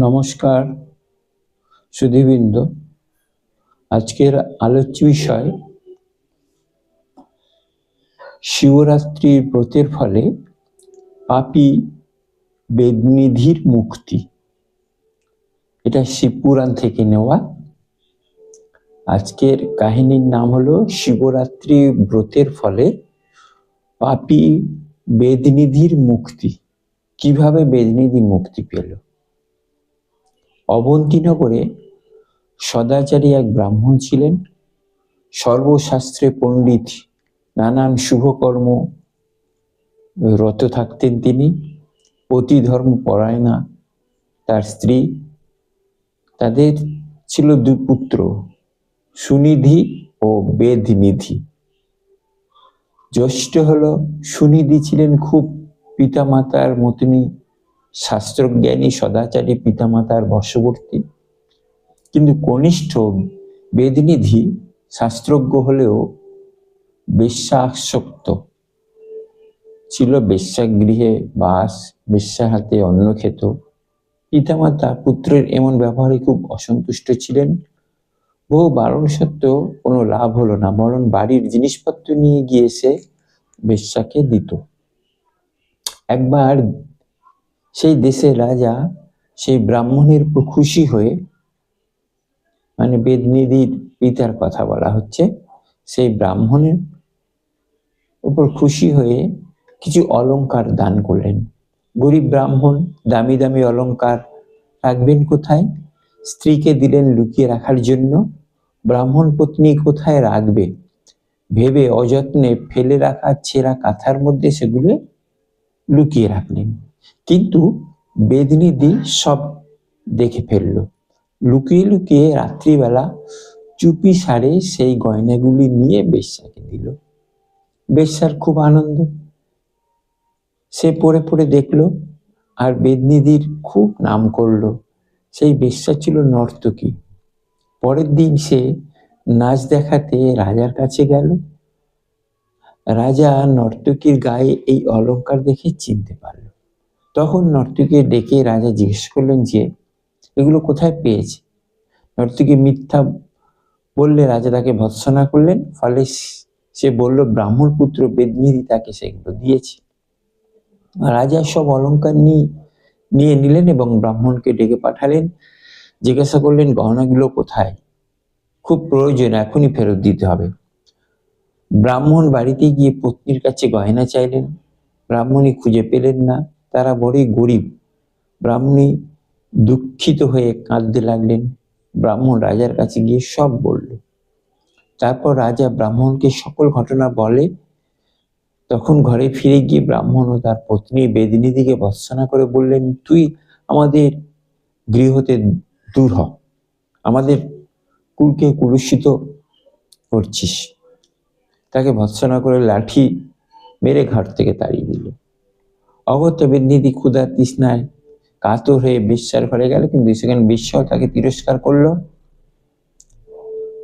নমস্কার, সুধীবৃন্দ। আজকের আলোচ্য বিষয়, শিবরাত্রির ব্রতের ফলে পাপী বেদনিধির মুক্তি। এটা শিবপুরাণ থেকে নেওয়া। আজকের কাহিনীর নাম হলো শিবরাত্রি ব্রতের ফলে পাপী বেদনিধির মুক্তি। কীভাবে বেদনিধি মুক্তি পেল? অবন্তীনগরে সদাচারী এক ব্রাহ্মণ ছিলেন। সর্বশাস্ত্রে পণ্ডিত নানান শুভকর্ম রত থাকতেন তিনি। অতি ধর্ম পরায়ণা তার স্ত্রী। তাদের ছিল দুই পুত্র, সুনিধি ও বেদনিধি। জ্যৈষ্ঠ হলো সুনিধি ছিলেন খুব পিতামাতার মতনই শাস্ত্রজ্ঞানী সদাচারী পিতামাতার বশবর্তী। কিন্তু কনিষ্ঠ বেদনিধি শাস্ত্রজ্ঞ হলেও বিশ্বাসক্ত ছিল বেশ্যাগৃহে বাস বেশ্যার হাতে অন্ন খেত পিতামাতা পুত্রের এমন ব্যবহারে খুব অসন্তুষ্ট ছিলেন। বহু বারণ সত্ত্বেও কোনো লাভ হলো না, বরং বাড়ির জিনিসপত্র নিয়ে গিয়ে সে বেশ্যাকে দিত। একবার সেই দেশের রাজা, সেই ব্রাহ্মণের উপর খুশি হয়ে মানে বেদনিধির পিতার কথা বলা হচ্ছে, সেই ব্রাহ্মণের উপর খুশি হয়ে কিছু অলংকার দান করলেন। গরিব ব্রাহ্মণ, দামি দামি অলংকার রাখবেন কোথায়? স্ত্রীকে দিলেন লুকিয়ে রাখার জন্য, ব্রাহ্মণ পত্নী কোথায় রাখবে? ভেবে অযত্নে ফেলে রাখা ছেঁড়া কাঁথার মধ্যে সেগুলো লুকিয়ে রাখলেন। কিন্তু বেদনিধি সব দেখে ফেলল। লুকিয়ে লুকিয়ে রাত্রিবেলা চুপি সারে সেই গয়নাগুলি নিয়ে বেশ্যাকে দিল। বেশ্যার খুব আনন্দ। সে পড়ে পড়ে দেখল আর বেদনিধির খুব নাম করল। সেই বেশ্যা ছিল নর্তকী। পরের দিন সে নাচ দেখাতে রাজার কাছে গেল। রাজা নর্তকীর গায়ে এই অলংকার দেখে চিনতে পারল। তখন নর্তকীকে ডেকে রাজা জিজ্ঞেস করলেন যে, এগুলো কোথায় পেয়েছে? নর্তকী মিথ্যা বললে রাজা তাকে ভৎসনা করলেন, ফলে সে বলল, ব্রাহ্মণ পুত্র বেদনিধি তাকে সেগুলো দিয়েছে। রাজা সব অলংকার নিয়ে নিলেন এবং ব্রাহ্মণকে ডেকে পাঠালেন। জিজ্ঞাসা করলেন, গহনাগুলো কোথায়? খুব প্রয়োজন, এখনই ফেরত দিতে হবে। ব্রাহ্মণ বাড়িতে গিয়ে পত্নীর কাছে গয়না চাইলেন। ব্রাহ্মণী খুঁজে পেলেন না। তারা বড়ই গরিব। ব্রাহ্মণী দুঃখিত হয়ে কাঁদতে লাগলেন। ব্রাহ্মণ রাজার কাছে গিয়ে সব বলল। তারপর রাজা ব্রাহ্মণকে সকল ঘটনা বলে। তখন ঘরে ফিরে গিয়ে ব্রাহ্মণ ও তার পত্নী বেদিনীদিকে ভৎসনা করে বললেন, তুই আমাদের গৃহতে দূর হ। আমাদের কুলকে কুলুষিত করছিস। তাকে ভৎসনা করে লাঠি মেরে ঘর থেকে তাড়িয়ে দিল। অগত্য বেদিনীদি ক্ষুধা তৃষ্ণায় কাতর হয়ে বিশ্বার ঘরে গেল, কিন্তু সেখানে বিশ্বাও তাকে তিরস্কার করল।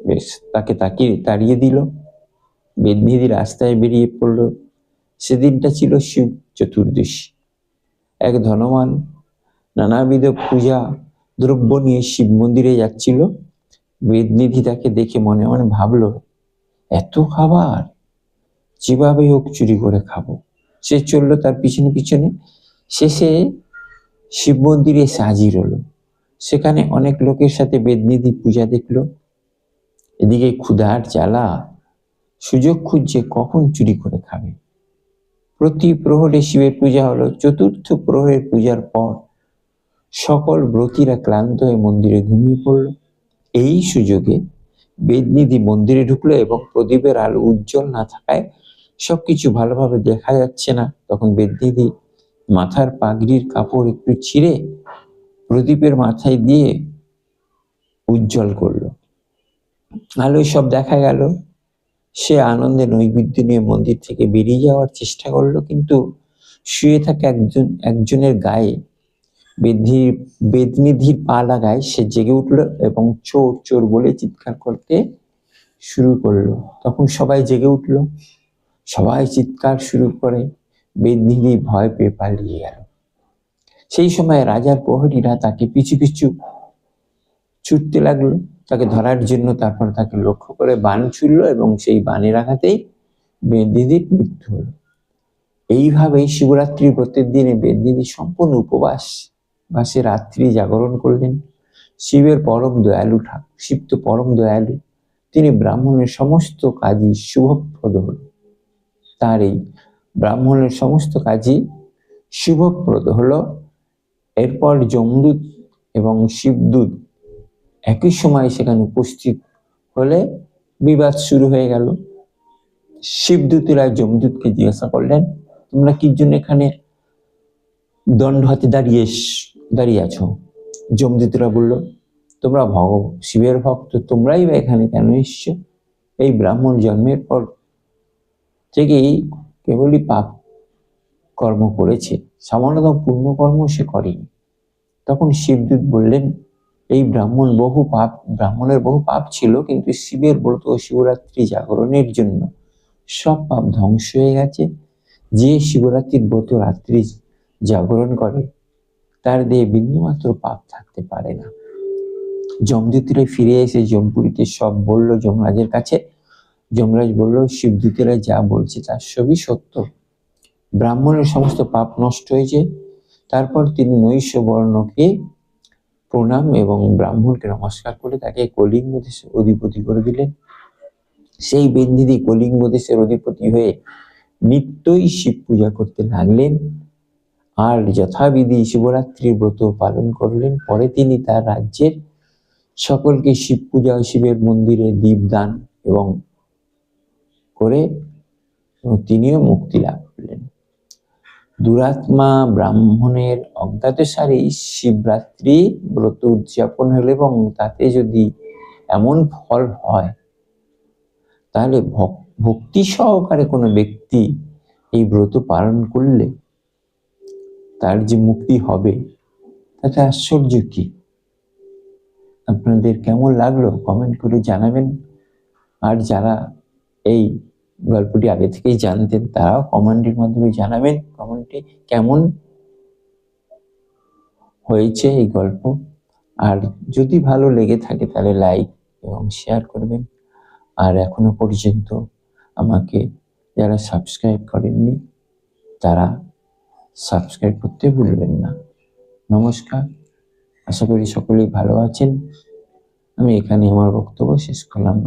বেশ, তাকে তাকিয়ে তাড়িয়ে দিল। বেদনিধি রাস্তায় বেরিয়ে পড়ল। সেদিনটা ছিল শিব চতুর্দশী। এক ধনবান, নানাবিধ পূজা, দ্রব্য নিয়ে শিব মন্দিরে যাচ্ছিল। বেদনিধি তাকে দেখে মনে মনে ভাবলো, এত খাবার যেভাবে হোক চুরি করে খাব। সে চলল তার পিছনে পিছনে। শেষে শিব মন্দিরে এসে হাজির হলো সেখানে অনেক লোকের সাথে বেদনিধি পূজা দেখল। এদিকে ক্ষুধার জ্বালা, সুযোগ খুঁজছে কখন চুরি করে খাবে। প্রতি প্রহরে শিবের পূজা হলো, চতুর্থ প্রহরের পূজার পর সকল ব্রতীরা ক্লান্ত হয়ে মন্দিরে ঘুমিয়ে পড়ল। এই সুযোগে বেদনিধি মন্দিরে ঢুকলো এবং প্রদীপের আলো উজ্জ্বল না থাকায় সবকিছু ভালোভাবে দেখা যাচ্ছে না। তখন বেদনিধি মাথার পাগড়ির কাপড় একটু ছিঁড়ে প্রদীপের মাথায় দিয়ে উজ্জ্বল করল। আলোয় সব দেখা গেল। সে আনন্দে নৈবেদ্য নিয়ে মন্দির থেকে বেরিয়ে যাওয়ার চেষ্টা করল, কিন্তু শুয়ে থাকা একজন, একজনের গায়ে বেদনির বেদনিধির পা লাগায় সে জেগে উঠল এবং চোর চোর বলে চিৎকার করতে শুরু করল। তখন সবাই জেগে উঠল। সবাই চিৎকার শুরু করে বেদনিধি ভয় পেয়ে পালিয়ে গেল। সেই সময় রাজার প্রহরীরা তাকে পিছু পিছু ছুটতে লাগল। তাকে ধরার জন্য তারপর তাকে লক্ষ্য করে বান ছুড়ল এবং সেই বানের আঘাতেই বেদিদির মৃত্যু হলো। এইভাবেই শিবরাত্রির প্রত্যেক দিনে বেদিদি সম্পূর্ণ উপবাস বাসে রাত্রি জাগরণ করলেন। শিবের পরম দয়ালু ঠাকুর, শিব তো পরম দয়ালু। তিনি ব্রাহ্মণের সমস্ত কাজই শুভপ্রদ হল। তার এই ব্রাহ্মণের সমস্ত কাজই শুভপ্রদ হল। এরপর যমদূত এবং শিবদূত একই সময় সেখানে উপস্থিত হলে বিবাদ শুরু হয়ে গেল। শিবদূতেরা যমদূতকে জিজ্ঞাসা করলেন, তোমরা কি জন্য এখানে দণ্ড হাতে দাঁড়িয়ে দাঁড়িয়ে আছো? যমদূতরা বলল, তোমরা ভগ, শিবের ভক্ত, তোমরাই বা এখানে কেন এসছো? এই ব্রাহ্মণ জন্মের পর থেকেই কেবলই পাপ কর্ম করেছে সামান্যতম পুণ্যকর্ম সে করেনি। তখন শিবদূত বললেন, এই ব্রাহ্মণ বহু পাপ, ব্রাহ্মণের বহু পাপ ছিল, কিন্তু শিবের ব্রত শিবরাত্রি জাগরণের জন্য সব পাপ ধ্বংস হয়ে গেছে। যে শিবরাত্রির ব্রত রাত্রি জাগরণ করে, তার দেহে বিন্দুমাত্র পাপ থাকতে পারে না। যমদূতিরা ফিরে এসে যমপুরীতে সব বলল যমরাজের কাছে যমরাজ বলল শিবদূতেরা যা বলছে তার সবই সত্য। ব্রাহ্মণের সমস্ত পাপ নষ্ট হয়েছে। তারপর তিনি নৈশ বর্ণকে প্রণাম এবং ব্রাহ্মণকে নমস্কার করে তাকে কলিঙ্গ দেশের অধিপতি করে দিলেন। সেই বেন্দিদি কলিঙ্গ দেশের অধিপতি হয়ে নিত্যই শিব পূজা করতে লাগলেন আর যথাবিধি শিবরাত্রির ব্রত পালন করলেন। পরে তিনি তার রাজ্যের সকলকে শিব পূজা শিবের মন্দিরে দীপদান এবং করে তিনিও মুক্তি লাভ করলেন। দুরাত্মা ব্রাহ্মণের অজ্ঞাতসারেই শিবরাত্রি ব্রত উদযাপন হলো এবং তাতে যদি এমন ফল হয়, তাহলে ভক্তি সহকারে কোনো ব্যক্তি এই ব্রত পালন করলে তার যে মুক্তি হবে, তাতে আশ্চর্য কি? আপনাদের কেমন লাগল? কমেন্ট করে জানাবেন। আর যারা এই গল্পটি আগে থেকেই জানতেন, তারাও কমেন্টের মাধ্যমে জানাবেন কমেন্টে কেমন হয়েছে এই গল্প। আর যদি ভালো লেগে থাকে তাহলে লাইক এবং শেয়ার করবেন। আর এখনও পর্যন্ত আমাকে যারা সাবস্ক্রাইব করেননি, তারা সাবস্ক্রাইব করতে ভুলবেন না। নমস্কার, আশা করি সকলেই ভালো আছেন। আমি এখানে আমার বক্তব্য শেষ করলাম।